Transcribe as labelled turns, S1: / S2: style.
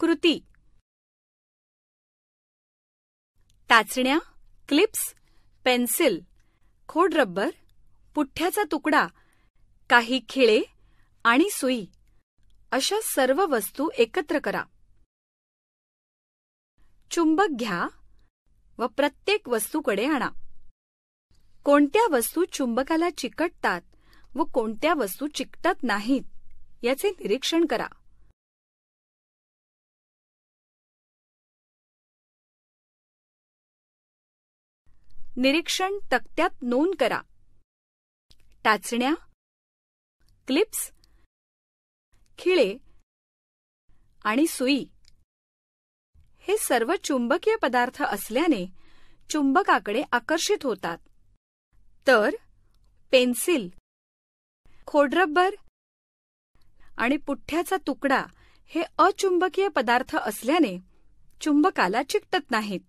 S1: कृती. टाचण्या clips pencil खोड रब्बर पुठ्ठ्याचा तुकडा काही खिळे आणि सुई. अशा सर्व वस्तू एकत्र करा. चुंबक घ्या व प्रत्येक वस्तूकडे आणा. कोणत्या वस्तू चुंबकाला चिकटतात व कोणत्या वस्तू चिकटत नाहीत याचे निरीक्षण करा. निरीक्षण तक्त्यात नोंद करा. टाचण्या. क्लिप्स. खिळे. आणि सुई. हे सर्व चुंबकीय पदार्थ असल्याने चुंबकाकडे आकर्षित होतात. तर पेन्सिल. खोडरब्बर आणि पुठ्ठ्याचा तुकडा हे अचुंबकीय पदार्थ असल्याने चुंबकाला चिकटत नाहीत.